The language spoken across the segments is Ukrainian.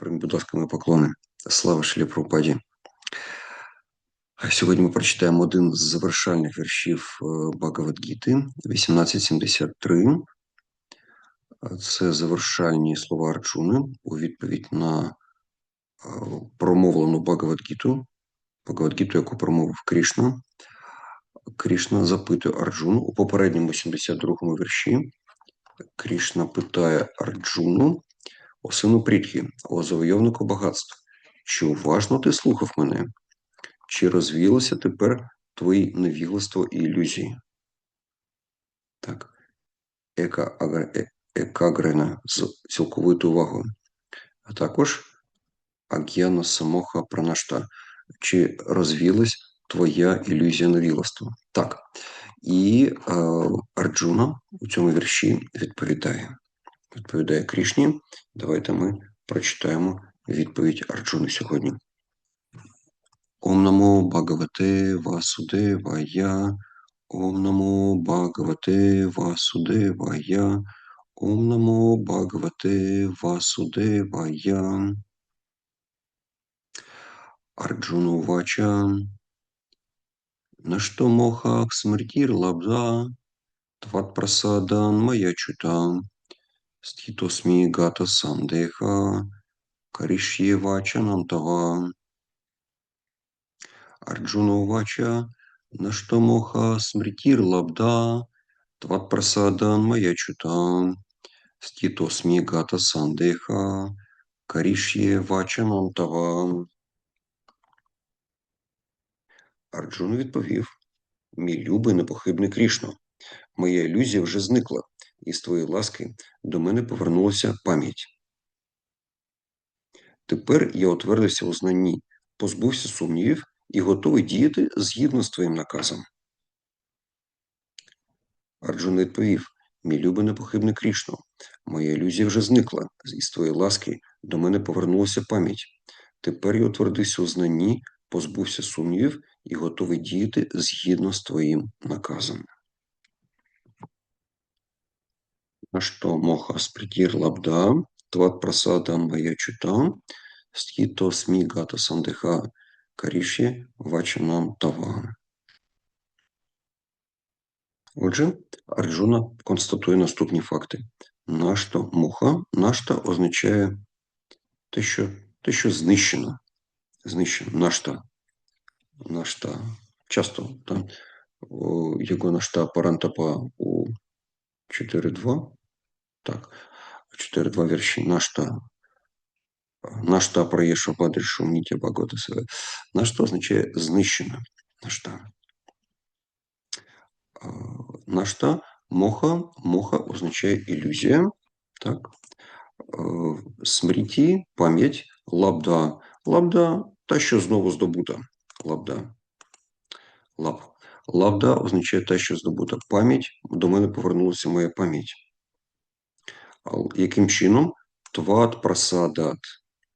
Будь ласка, мої поклони. Слава Шилі Прабхупаді. Сьогодні ми прочитаємо один з завершальних віршів е, Багавадгіти 1873. Це завершальні слова Арджуни у відповідь на е, промовлену Багавадгіту, Багавадгіту, яку промовив Кришна. Кришна запитує Арджуну у попередньому 72-му вірші. Кришна питає Арджуну, о сину Прітхі, о завойовнику багатств, чи уважно ти слухав мене? Чи розвіялося тепер твої невігластво і ілюзії? Так. Е, екагрена з цілковитою увагою. А також аг'яна самоха пранашта. Чи розвілась твоя ілюзія невігластва? Так. І е, Арджуна у цьому вірші відповідає. Відповідає Крішні. Давайте ми прочитаємо відповідь Арджуни сьогодні. Ом намо Бхагавате Васудевая. Ом намо Бхагавате Васудевая. Ом намо Бхагавате Васудевая. Арджуна Увача. На что мохах смертір лабда, тват прасадан моя чута, стхитосми гата сандеха, каришє вачанам тава. Арджуна Увача, на что моха смритир лабда, тват прасадан моя чута, стхитосми гата сандеха, каришє вачанам тава. Арджун відповів: Мій любий непохибний Крішно, моя ілюзія вже зникла, і з твоєї ласки до мене повернулася пам'ять. Тепер я утвердився у знанні, позбувся сумнівів і готовий діяти згідно з твоїм наказом. Арджун відповів: Мій любий непохибний Крішно, моя ілюзія вже зникла, і з твоєї ласки до мене повернулася пам'ять. Тепер я утвердився у знанні, позбувся сумнівів і готовий діяти згідно з твоїм наказом. На моха спритір лабда, тват прасада моя чута, стхіто смі гата сандеха, каріші вачанам тава. Отже, Арджуна констатує наступні факти. Нашто муха, нашта означає те, що те, що знищено. Знищено. Нашта. Нашта. Часто там його нашта парантапа у 4.2. Так, 4.2 вірші. Нашта. Нашта проєша падрішу мніття баготи себе. Нашта означає знищено. Нашта. Нашта моха. Моха означає ілюзія. Так. Смріті, пам'ять, лабда. Лабда та, що знову здобута. Лабда. Лаб. Лабда означає те, що здобута пам'ять. До мене повернулася моя пам'ять. Яким чином? Тват прасадат.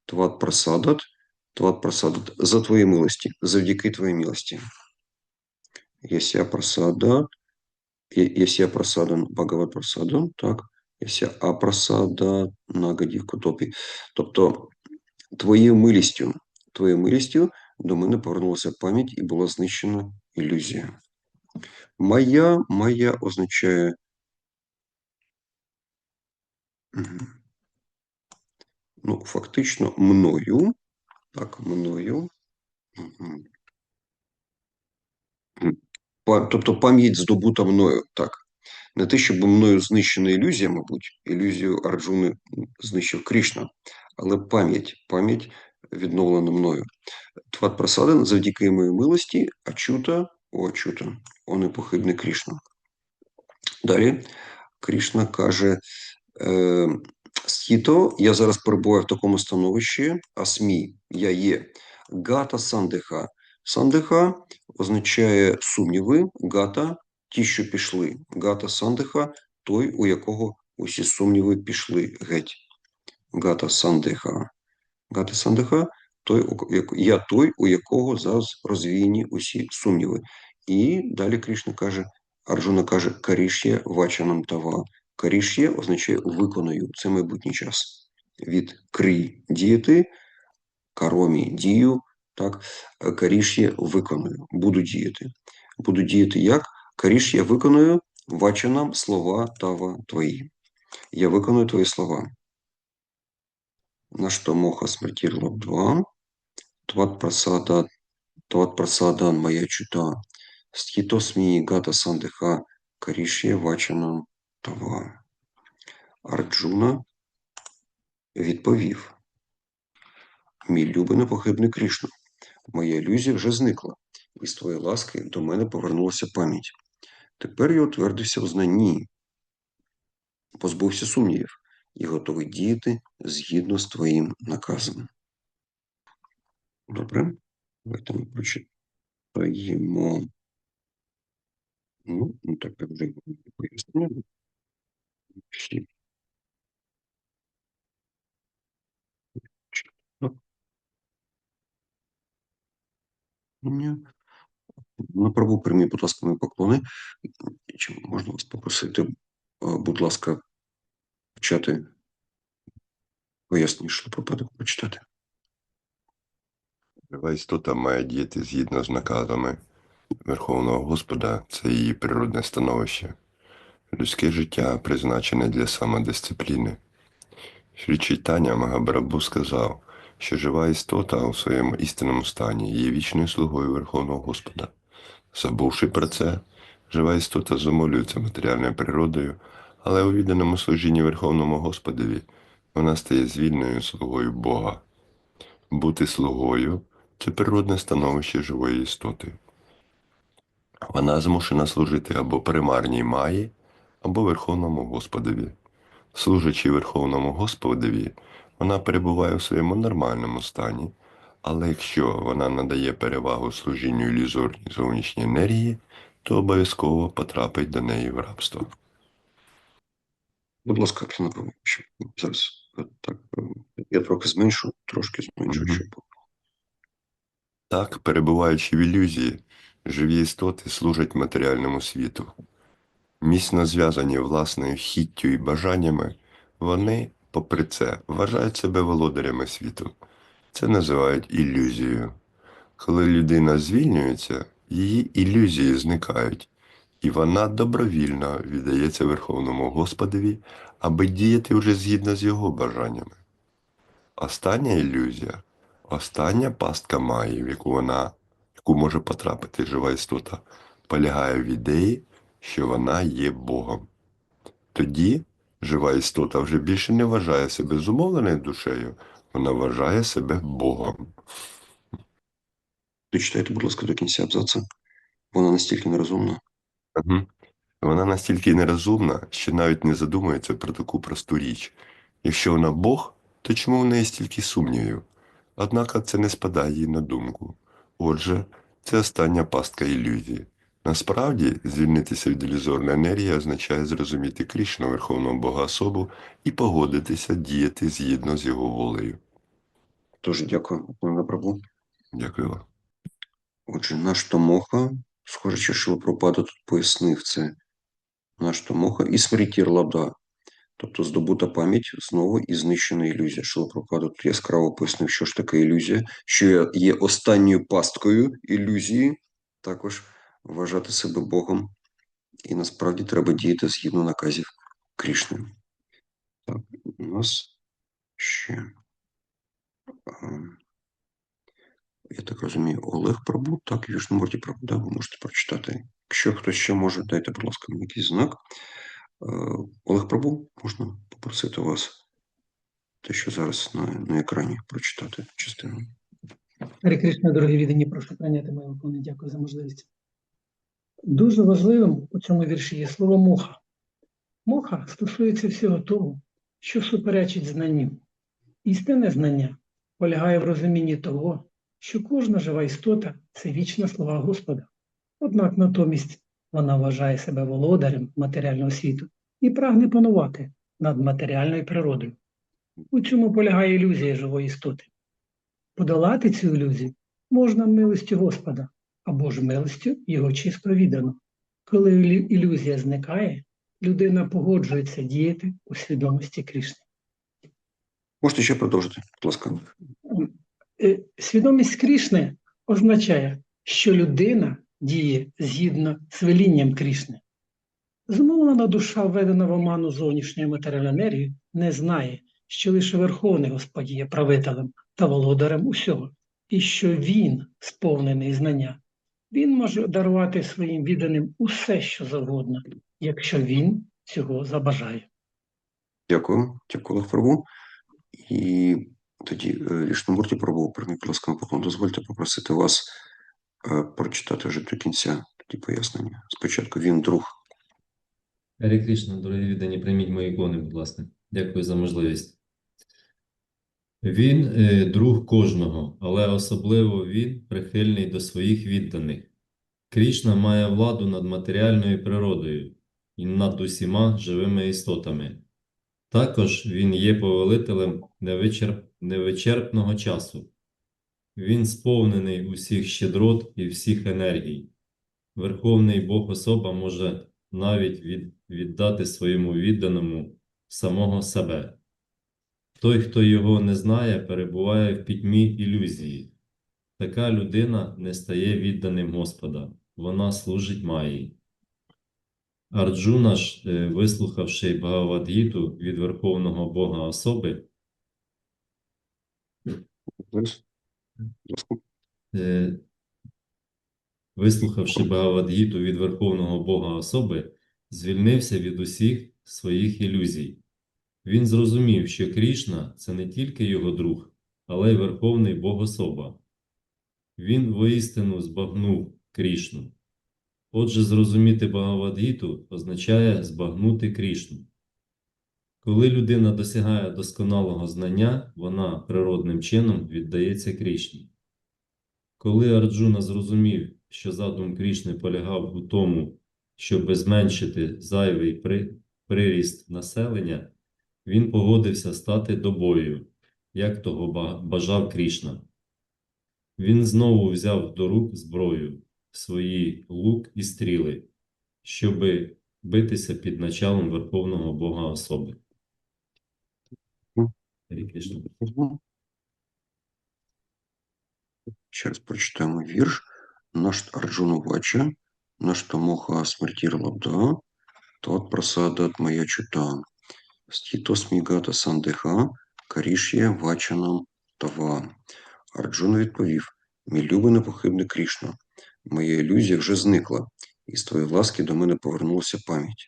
Тват прасадат. Тват прасадат. За твої милості. Завдяки твоїй милості. Єся прасадат. Єся прасадан. Багават прасадан. Так. Єся апрасада нагадівку топі. Тобто, твоєю милістю, твоєю милістю до мене повернулася пам'ять і була знищена ілюзія. Моя, моя означає. Ну, фактично, мною. Так, мною. Тобто пам'ять здобута мною. Так. Не те, щоб мною знищена ілюзія, мабуть, ілюзію Арджуни знищив Кришна, але пам'ять, пам'ять відновлена мною. Тват просаден завдяки моїй милості, ачута, о ачута, о непохибний Кришна. Далі Кришна каже: е, я зараз перебуваю в такому становищі, асмі, я є. Гата сандеха. Сандеха означає сумніви, гата ті, що пішли. Гата сандеха той, у якого усі сумніви пішли геть. Гата сандеха. Гата сандеха той, я той, у якого зараз розвіяні усі сумніви. І далі Кришна каже, Арджуна каже, каріш'є вачанам тава. Каріш'є означає виконаю, це майбутній час. від крі діяти, каромі дію, так, каріш'є виконую, буду діяти. Буду діяти як? Каріш'є виконую вачанам слова тава твої. Я виконую твої слова. На моха смертірло 2. Тват прасада, тват прасадан моя чута. Стхітосмі гата сандиха каріш'є вачанам тава. Арджуна відповів. Мій любий непохибний Крішна, моя ілюзія вже зникла, і з твоєї ласки до мене повернулася пам'ять. Тепер я утвердився в знанні, позбувся сумнівів і готовий діяти згідно з твоїм наказом. Добре? Давайте ми прочитаємо. Ну, ну так як вже пояснили. Ну, Ні. На праву прийміть, будь ласка, мої поклони. Чи можна вас попросити, будь ласка, почати пояснюєш, пропаду прочитати. Жива істота має діяти згідно з наказами Верховного Господа, це її природне становище. Людське життя призначене для самодисципліни. Шрі Чайтаня Магабрабу сказав, що жива істота у своєму істинному стані є вічною слугою Верховного Господа. Забувши про це, жива істота замолюється матеріальною природою, але у відданому служінні Верховному Господові вона стає звільною слугою Бога. Бути слугою це природне становище живої істоти. Вона змушена служити або примарній маї, або Верховному Господові. Служачи Верховному Господові, вона перебуває у своєму нормальному стані, але якщо вона надає перевагу служінню ілюзорній зовнішній енергії, то обов'язково потрапить до неї в рабство. Будь ласка, зараз е, так е, я трохи зменшу, трошки зменшу, Мгм. щоб Так, перебуваючи в ілюзії, живі істоти служать матеріальному світу. Міцно зв'язані власною хіттю і бажаннями, вони, попри це, вважають себе володарями світу. Це називають ілюзією. Коли людина звільнюється, її ілюзії зникають, і вона добровільно віддається Верховному Господові, аби діяти вже згідно з його бажаннями. Остання ілюзія, остання пастка Майї, в яку вона, в яку може потрапити жива істота, полягає в ідеї, що вона є Богом. Тоді жива істота вже більше не вважає себе зумовленою душею, вона вважає себе Богом. дочитайте, будь ласка, до кінця абзаца. Вона настільки нерозумна. Мгм. Вона настільки нерозумна, що навіть не задумується про таку просту річ. Якщо вона Бог, то чому в неї стільки сумнівів? Однак це не спадає їй на думку. Отже, це остання пастка ілюзії. Насправді, звільнитися від ілюзорної енергії означає зрозуміти Крішну, Верховного Бога особу, і погодитися діяти згідно з його волею. Тож дякую, на праву. Дякую вам. Отже, наш Томоха, схоже, що Шилопропада тут пояснив це. Наш Томоха і Смрітір Лада. Тобто здобута пам'ять знову і знищена ілюзія. Шилопропада тут яскраво пояснив, що ж таке ілюзія, що є останньою пасткою ілюзії, також вважати себе Богом. І насправді треба діяти згідно наказів Крішни. Так, у нас ще. Я так розумію, Олег Прабу, так, Вішноморді Прабу, да, ви можете прочитати. Якщо хтось ще може, дайте, будь ласка, мені якийсь знак. Олег Прабу, можна попросити вас те, що зараз на, на екрані прочитати частину. Кришна, дорогі віддані, прошу прийняти моє виконання. Дякую за можливість. Дуже важливим у цьому вірші є слово моха. Моха стосується всього того, що суперечить знанню. Істинне знання полягає в розумінні того, що кожна жива істота це вічна слова Господа. Однак натомість вона вважає себе володарем матеріального світу і прагне панувати над матеріальною природою. У цьому полягає ілюзія живої істоти. Подолати цю ілюзію можна милостю Господа або ж милостю його чисто віддано. Коли ілюзія зникає, людина погоджується діяти у свідомості Крішни. Можете ще продовжити, будь ласка. Е, Свідомість Крішни означає, що людина діє згідно з велінням Крішни. Зумовлена душа, введена в оману зовнішньої матеріальної енергії, не знає, що лише Верховний Господь є правителем та володарем усього, і що Він сповнений знання. Він може дарувати своїм відданим усе, що завгодно, якщо він цього забажає. Дякую, дякую, Олег І тоді е, Вішнумурті Прабу, прийміть, будь ласка, на поклон. Дозвольте попросити вас е, прочитати вже до кінця тоді пояснення. Спочатку він друг. Гарі Кришна, дорогі віддані, прийміть мої клони, будь ласка. Дякую за можливість. Він е, друг кожного, але особливо він прихильний до своїх відданих. Крішна має владу над матеріальною природою і над усіма живими істотами. Також він є повелителем невичерп... невичерпного часу. Він сповнений усіх щедрот і всіх енергій. Верховний Бог особа може навіть від... віддати своєму відданому самого себе. Той, хто його не знає, перебуває в пітьмі ілюзії. Така людина не стає відданим Господа, вона служить Маї. Арджуна ж, е, вислухавши Бхагавадгіту від Верховного Бога особи. Е, Вислухавши Бхагавадгіту від Верховного Бога особи, звільнився від усіх своїх ілюзій. Він зрозумів, що Крішна – це не тільки його друг, але й Верховний Бог особа. Він воістину збагнув Крішну. Отже, зрозуміти Бхагавадгіту означає збагнути Крішну. Коли людина досягає досконалого знання, вона природним чином віддається Крішні. Коли Арджуна зрозумів, що задум Крішни полягав у тому, щоб зменшити зайвий при... приріст населення, він погодився стати добою, як того бажав Крішна. Він знову взяв до рук зброю, свої лук і стріли, щоби битися під началом Верховного Бога особи. Гарі Кришна. Мгм. Ще раз прочитаємо вірш. Наш Арджуна Вача, наш Тамоха Смертір Лабда, Тот Прасадат Моя Чута, Стіто Смігата Сандеха, Каріш'є Вачанам Тава. Арджуна відповів, мій любий непохибний Крішна, моя ілюзія вже зникла, і з твоєї ласки до мене повернулася пам'ять.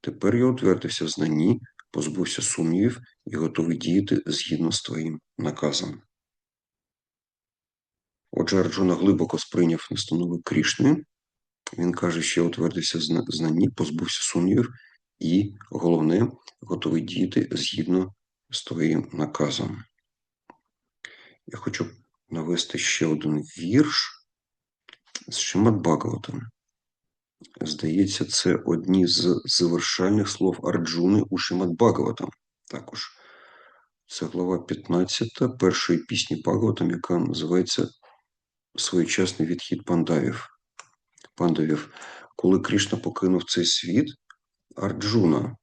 Тепер я утвердився в знанні, позбувся сумнівів і готовий діяти згідно з твоїм наказом. Отже, Арджуна глибоко сприйняв настанови Крішни. Він каже, що я утвердився в знанні, позбувся сумнівів і, головне, готовий діяти згідно з твоїм наказом. Я хочу навести ще один вірш з Шимат Бхагаватам. Здається, це одні з завершальних слов Арджуни у Шимат Бхагаватам. Також це глава 15 першої пісні Бхагаватам, яка називається Своєчасний відхід пандавів. Пандавів. Коли Кришна покинув цей світ, Арджуна,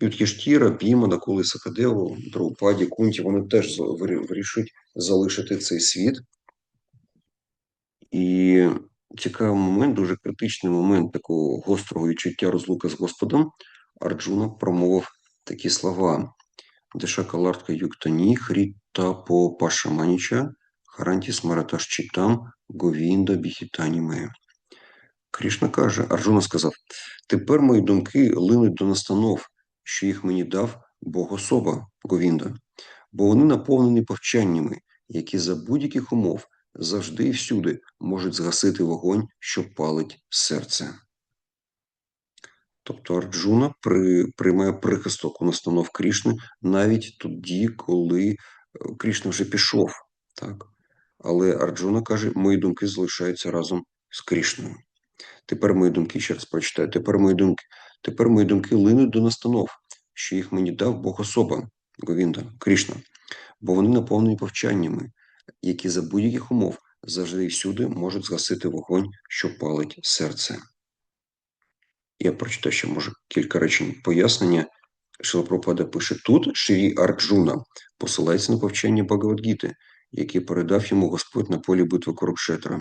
Юдхіштіра, Піма, Накули Сакадеву, Драупаді, Кунті, вони теж вирішують залишити цей світ. І цікавий момент, дуже критичний момент такого гострого відчуття розлуки з Господом. Арджуна промовив такі слова: Дешакалартка юктані, хріта по пашаманіча, харанті смараташчитам, говінда біхітані ме. Крішна каже, Арджуна сказав: Тепер мої думки линуть до настанов, що їх мені дав Бог особа Говінда, бо вони наповнені повчаннями, які за будь-яких умов завжди і всюди можуть згасити вогонь, що палить серце. Тобто Арджуна при, приймає прихисток у настанов Крішни навіть тоді, коли е, Крішна вже пішов. Так? Але Арджуна каже, мої думки залишаються разом з Крішною. Тепер мої думки, ще раз прочитаю, тепер мої думки, тепер мої думки линуть до настанов, що їх мені дав Бог особа, Говінда, Крішна, бо вони наповнені повчаннями, які за будь-яких умов завжди і всюди можуть згасити вогонь, що палить серце. Я прочитаю ще, може, кілька речень пояснення Шила Прабхупада пише тут Шрі Арджуна посилається на повчання Багавадгіти, яке передав йому Господь на полі битви Курукшетра.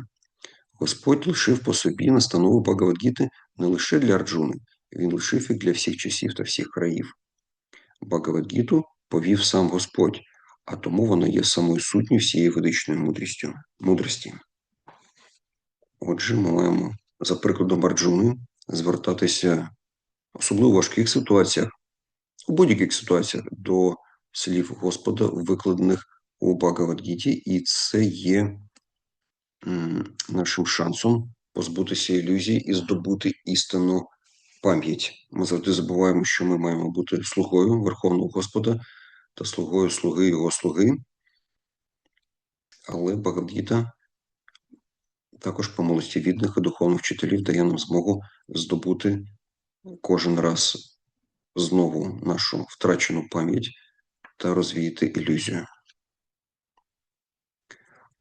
Господь лишив по собі настанови Багавадгіти не лише для Арджуни, він лишив їх для всіх часів та всіх країв. Багавадгіту повів сам Господь, а тому вона є самою сутньою всієї ведичної мудрості. Отже, ми маємо за прикладом Арджуни звертатися особливо в важких ситуаціях, у будь-яких ситуаціях до слів Господа, викладених у Багавадгіті, і це є нашим шансом позбутися ілюзій і здобути істинну пам'ять. Ми завжди забуваємо, що ми маємо бути слугою Верховного Господа та слугою слуги його слуги. Але Багавдгіта також по милості відних і духовних вчителів дає нам змогу здобути кожен раз знову нашу втрачену пам'ять та розвіяти ілюзію.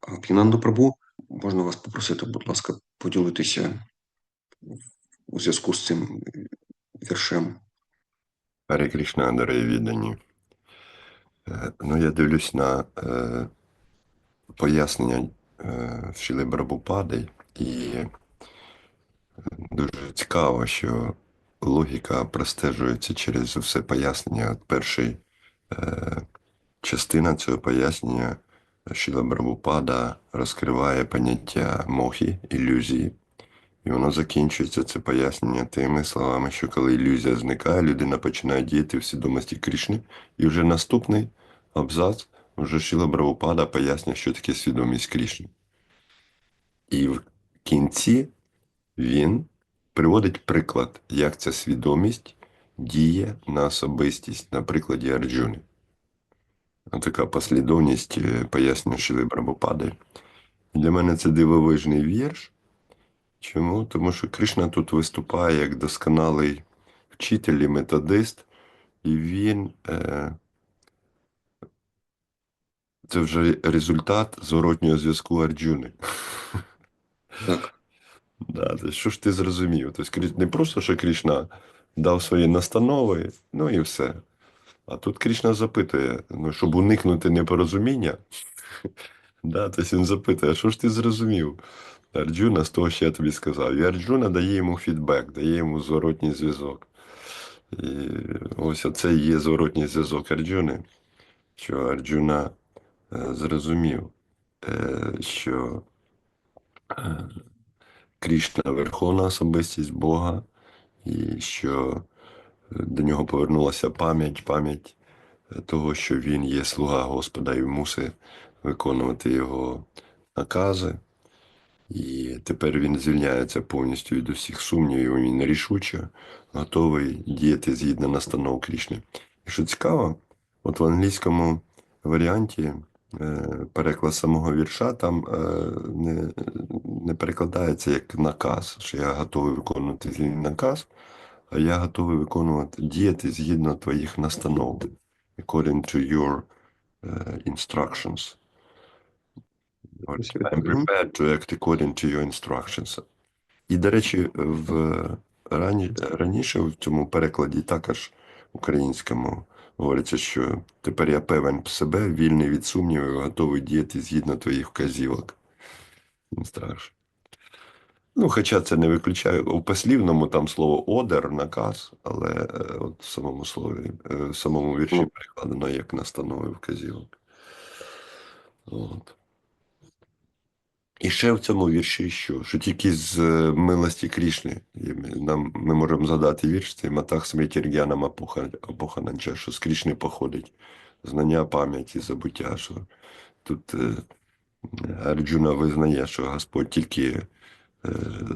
А, Прабу, можна вас попросити, будь ласка, поділитися у зв'язку з цим віршем. Кришна, дорогі віддані. Е, Ну, я дивлюсь на е, пояснення е, Шіли Брабупади, і е, дуже цікаво, що логіка простежується через все пояснення. От Перший е, частина цього пояснення Шіла Брабупада розкриває поняття мохи, ілюзії. І воно закінчується це пояснення тими словами, що коли ілюзія зникає, людина починає діяти в свідомості Кришни. І вже наступний абзац вже Шіла Бравопада пояснює, що таке свідомість Кришни. І в кінці він приводить приклад, як ця свідомість діє на особистість на прикладі Арджуни. Така послідовність е, пояснення Шіли Брабопади. Для мене це дивовижний вірш. Чому? Тому що Кришна тут виступає як досконалий вчитель і методист, і він е, це вже результат зворотнього зв'язку Арджуни. Так, Да, то що ж ти зрозумів? Тобто не просто, що Кришна дав свої настанови, ну і все. А тут Кришна запитує, ну, щоб уникнути непорозуміння. Да, тобто він запитує, що ж ти зрозумів? Арджуна з того, що я тобі сказав. І Арджуна дає йому фідбек, дає йому зворотній зв'язок. І ось оце і є зворотній зв'язок Арджуни, що Арджуна е, зрозумів, е, що е, Крішна верховна особистість Бога, і що до нього повернулася пам'ять, пам'ять е, того, що він є слуга Господа і мусить виконувати його накази. І тепер він звільняється повністю від усіх сумнівів, він рішуче готовий діяти згідно настанов Крішни. І що цікаво, от в англійському варіанті е, переклад самого вірша там е, не, не перекладається як наказ, що я готовий виконувати твій наказ, а я готовий виконувати діяти згідно твоїх настанов, according to your е, instructions. I'm prepared to act according to your instructions. І, до речі, в рані, раніше в цьому перекладі також українському говориться, що тепер я певен в себе, вільний від сумнівів, готовий діяти згідно твоїх вказівок. Інстракшн. Ну, хоча це не виключає у послівному там слово одер, наказ, але е, от в самому слові, е, в самому вірші Ну. перекладено як настанови вказівок. От. І ще в цьому вірші що? Що тільки з е, милості Крішни нам, ми можемо задати вірш, цей Матах Смрітіргянам Апохананча, що з Крішни походить знання пам'яті, забуття, що тут е, Арджуна визнає, що Господь тільки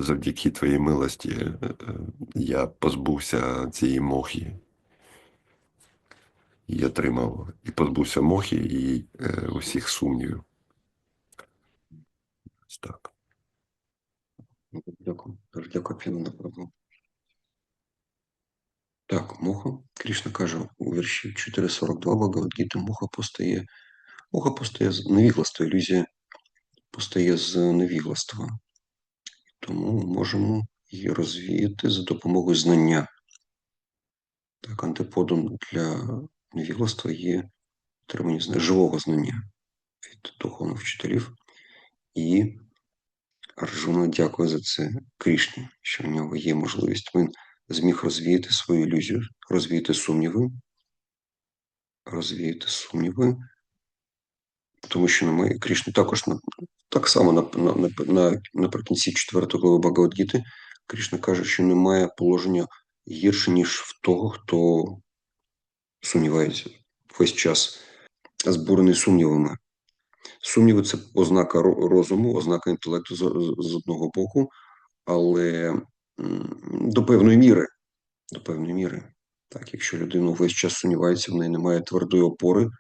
завдяки твоїй милості е, е, я позбувся цієї мохи. І отримав, і позбувся мохи і е, усіх сумнівів. Ось Так. Дякую. Дякую, П'янанда Прабу. Так, муха. Крішна каже у вірші 4.42 Багавадгіти муха постає. Муха постає з невігластва, ілюзія постає з невігластва. Тому ми можемо її розвіяти за допомогою знання. Так, антиподом для невігластва є отримання живого знання від духовних вчителів. І Арджуна дякує за це Крішні, що в нього є можливість. Він зміг розвіяти свою ілюзію, розвіяти сумніви, розвіяти сумніви, тому що немає Крішни також на, так само на, на, на, на, наприкінці 4 глави Багавадгіти Крішна каже, що немає положення гірше, ніж в того, хто сумнівається весь час збурений сумнівами. Сумніви це ознака розуму, ознака інтелекту з, одного боку, але до певної міри. До певної міри. Так, якщо людина весь час сумнівається, в неї немає твердої опори,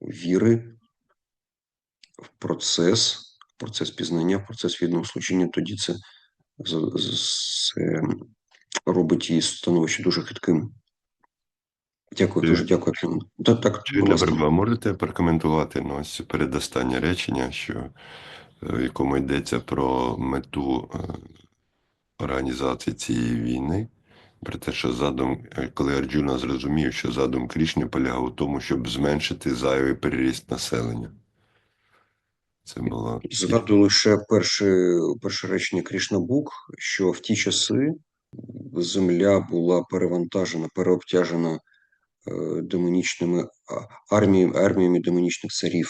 віри в процес, процес пізнання, процес відного служіння, тоді це, це робить її становище дуже хитким. Дякую, дуже дякую, Арсен. Так, Чи для. Можете прокоментувати ну, ось передостаннє речення, що, е, в якому йдеться про мету е, організації цієї війни, про те, що задум, е, коли Арджуна зрозумів, що задум Крішни полягав у тому, щоб зменшити зайвий переріст населення. Це було Згадую лише перше, перше речення Крішнабук, що в ті часи земля була перевантажена, переобтяжена е, демонічними арміями, арміями демонічних царів,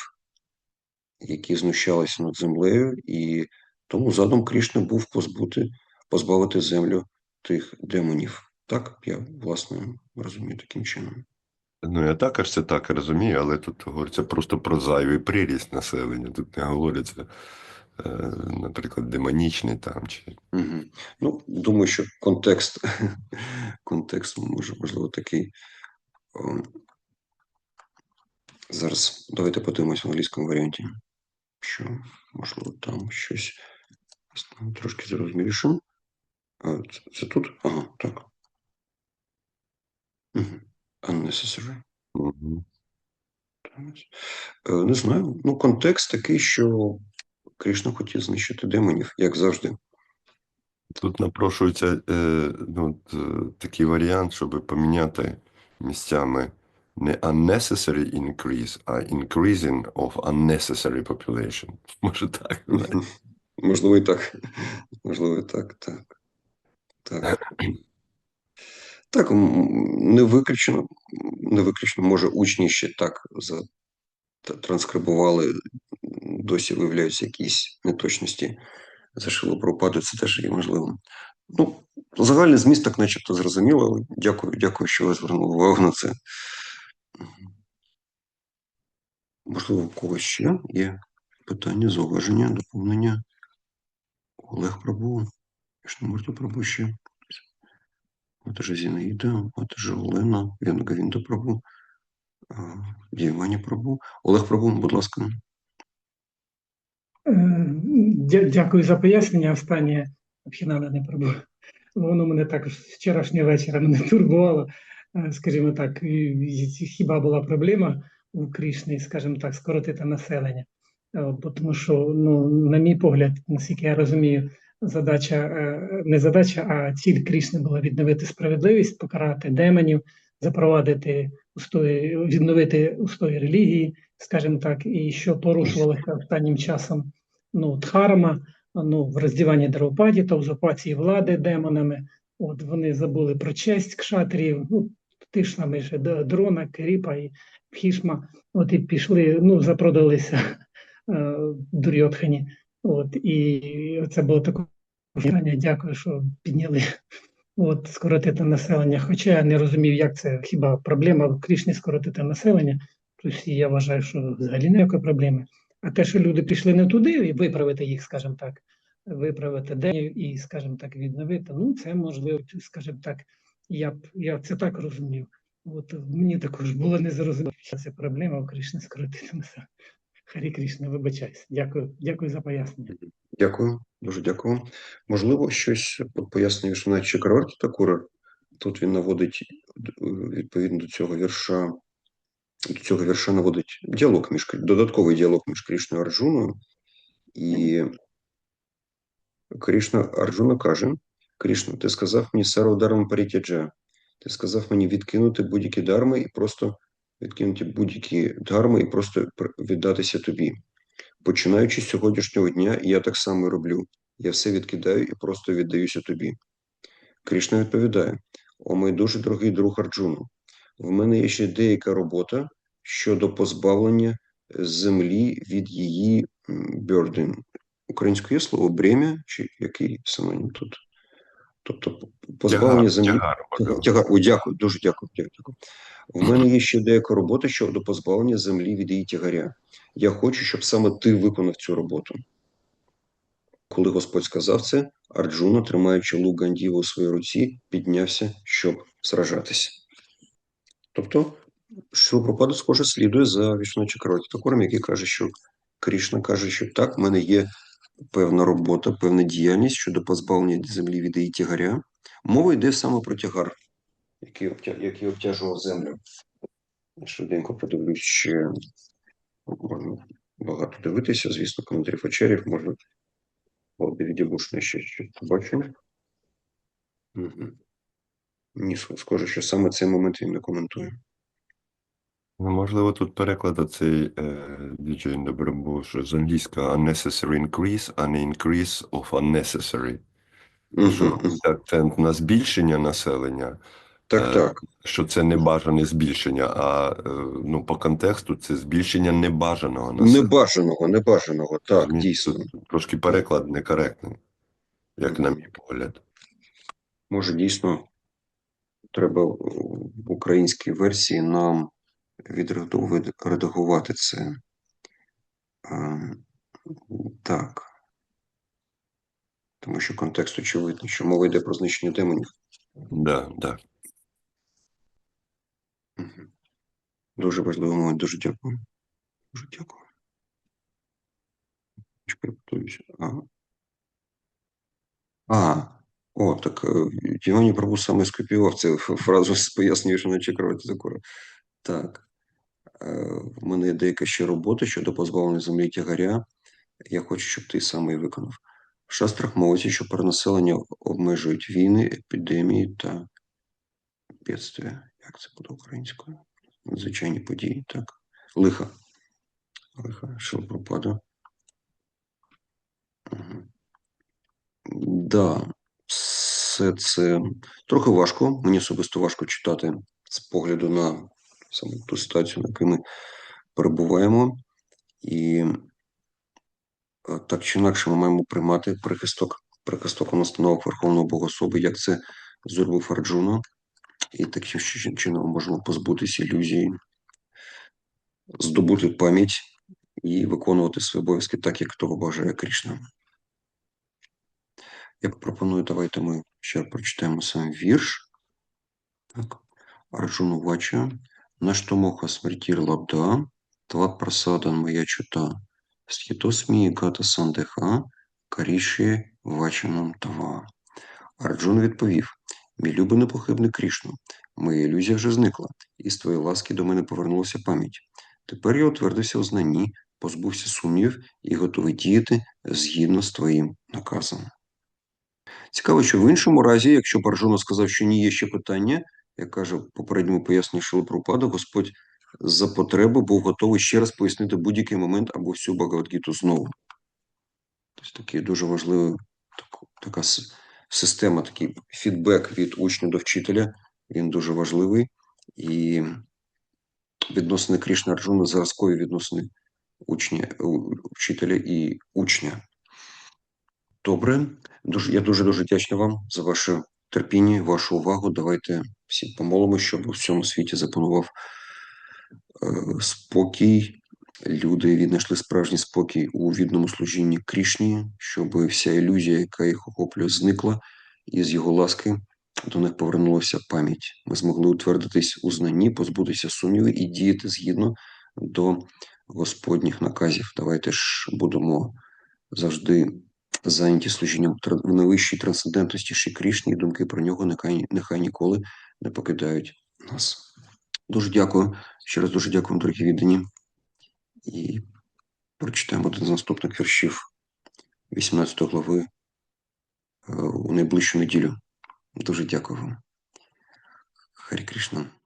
які знущалися над землею, і тому задум Крішни був позбути, позбавити землю тих демонів. Так, я власне розумію таким чином. Ну, я також це так розумію, але тут говориться просто про зайвий приріст населення. Тут не говориться, е, наприклад, демонічний там чи Угу. Ну, думаю, що контекст, контекст може, можливо, такий. Зараз давайте подивимось в англійському варіанті, що, можливо, там щось трошки зрозумілішим. Це, це тут? Ага, так. Угу. Unnecessary. Е, Не знаю. Ну, контекст такий, що Кришна хотів знищити демонів, як завжди. Тут напрошується е, ну, е, такий варіант, щоб поміняти місцями не unnecessary increase, а increasing of unnecessary population. Може так? Можливо, і так. Можливо, і так, так. Так. Так, не виключено, не виключено, може, учні ще так за транскрибували, досі виявляються якісь неточності. Зашило пропаду, це теж є можливим. Ну, загальний зміст так начебто зрозуміло, але дякую, дякую, що ви звернули увагу на це. Можливо, у когось ще є питання, зауваження, доповнення. Олег Прабу, Мурта Прабу ще. От же Зінаїда, же Олена, Вінга Прабу, а, Прабу. Олег Прабу, будь ласка. Е, Дякую за пояснення. Останнє фінальне не пробув. Воно мене також вчорашнього вечора мене турбувало. Е, Скажімо так, хіба була проблема у Крішні, скажімо так, скоротити населення? Е, Бо тому що, ну, на мій погляд, наскільки я розумію, задача е, не задача, а ціль Крішни була відновити справедливість, покарати демонів, запровадити устої, відновити устої релігії, скажімо так, і що порушувалося останнім часом ну, дхарма, ну, в роздіванні Драупаді та узурпації влади демонами. От вони забули про честь кшатрів, ну, ти ж саме ж Д- дрона, Керіпа і Пхішма, от і пішли, ну, запродалися е, Дурьотхані. От, і це було таке. Дякую, що підняли. От, скоротити населення. Хоча я не розумів, як це хіба проблема в Крішні скоротити населення. Тобто я вважаю, що взагалі ніякої проблеми. А те, що люди пішли не туди, і виправити їх, скажімо так, виправити день і, скажімо так, відновити. Ну, це можливо, скажімо так, я б я це так розумів. От мені також було незрозуміло, що це проблема у Кришни скоротити населення. Харі Кришна, вибачайся. Дякую, дякую за пояснення. Дякую, дуже дякую. Можливо, щось пояснює Вишванаth Чакраварті Такура. Тут він наводить е, відповідно до цього вірша. До цього вірша наводить діалог між додатковий діалог між Крішною Арджуною. І Крішна Арджуна каже: Крішна, ти сказав мені сарвдарам парітяджа. Ти сказав мені відкинути будь-які дарми і просто відкинути будь-які дарми і просто віддатися тобі. Починаючи з сьогоднішнього дня, я так само роблю. Я все відкидаю і просто віддаюся тобі. Кришна відповідає: О, мій дуже дорогий друг Арджуну, в мене є ще деяка робота щодо позбавлення землі від її burden. Українською є слово бремя, чи який синонім тут? Тобто позбавлення землі. тягар, Тягар, можливо. дякую, дуже дякую. дякую. В мене є ще деяка робота щодо позбавлення землі від її тягаря. Я хочу, щоб саме ти виконав цю роботу. Коли Господь сказав це, Арджуна, тримаючи лук Гандіва у своїй руці, піднявся, щоб сражатися. Тобто, Шилпропада, схоже, слідує за Вішну Чакроті Такором, який каже, що Крішна каже, що так, в мене є певна робота, певна діяльність щодо позбавлення землі від її тягаря. Мова йде саме про тягар, який, обтя... який обтяжував землю. Швиденько подивлюсь ще можна багато дивитися, звісно, коментарів вечерів, може, Давіді Бушна ще щось побачимо. Угу. Ні, схоже, що саме цей момент він не коментує. Ну, можливо, тут переклад оцей е, діджей добре був, що з англійська unnecessary increase, а не increase of unnecessary. Що акцент на збільшення населення, Так, Е, так. що це не бажане збільшення, а е, ну, по контексту це збільшення небажаного населення. Небажаного, небажаного, так, Розумієте, дійсно. тут Трошки переклад некоректний, як на мій погляд. Може, дійсно, треба в українській версії нам відредагувати це. А, так. Тому що контекст очевидний, що мова йде про знищення демонів. Да, да. Дуже важливий момент, дуже дякую. Дуже дякую. Чекай, готуюся. Ага. А, о, так е, Євгеній Прабу саме скопіював цю фразу з що не чекати такого. Так. Е, В мене деяка ще робота щодо позбавлення землі тягаря. Я хочу, щоб ти саме її виконав. В шастрах мовиться, що перенаселення обмежують війни, епідемії та бідствия. Як це буде українською? Надзвичайні події, так. Лиха. Лиха, Шилпропада. Угу. Да, все це трохи важко. Мені особисто важко читати з погляду на саме ту ситуацію, на якій ми перебуваємо. І е, так чи інакше ми маємо приймати прихисток, прихисток настановок Верховного Богособи, як це зробив Арджуна. І таким чином можемо позбутися ілюзії, здобути пам'ять і виконувати свої обов'язки так, як того бажає Кришна. Я пропоную, давайте ми ще прочитаємо сам вірш. Так. Арджуну Вача. Наштомоха смертір лабда, тват прасадан моя чута, стхітосмі гата сандеха, каріші вачанам тава. Арджун відповів: Мій любий непохибний Крішну, моя ілюзія вже зникла, і з твоєї ласки до мене повернулася пам'ять. Тепер я утвердився в знанні, позбувся сумнівів і готовий діяти згідно з твоїм наказом. Цікаво, що в іншому разі, якщо б Арджуна сказав, що ні, є ще питання, як каже попередньому поясненні Шилапрупада, Господь за потреби був готовий ще раз пояснити будь-який момент або всю Багавадгіту знову. Тобто такий дуже важливий так- така система, такий фідбек від учня до вчителя, він дуже важливий. І відносини Крішна Арджуна зразкові відносини учня, вчителя і учня. Добре, дуже, я дуже дуже вдячний вам за ваше терпіння, вашу увагу. Давайте всі помолимо, щоб у всьому світі запанував е, спокій. Люди віднайшли справжній спокій у відному служінні Крішні, щоб вся ілюзія, яка їх охоплює, зникла, і з його ласки до них повернулася пам'ять. Ми змогли утвердитись у знанні, позбутися сумнівів і діяти згідно до Господніх наказів. Давайте ж будемо завжди зайняті служінням в найвищій трансцендентності Ші Крішні, і думки про нього нехай, нехай ніколи не покидають нас. Дуже дякую. Ще раз дуже дякую, дорогі віддані. І прочитаємо один з наступних віршів 18 глави е, у найближчу неділю. Дуже дякую вам. Харі Кришна.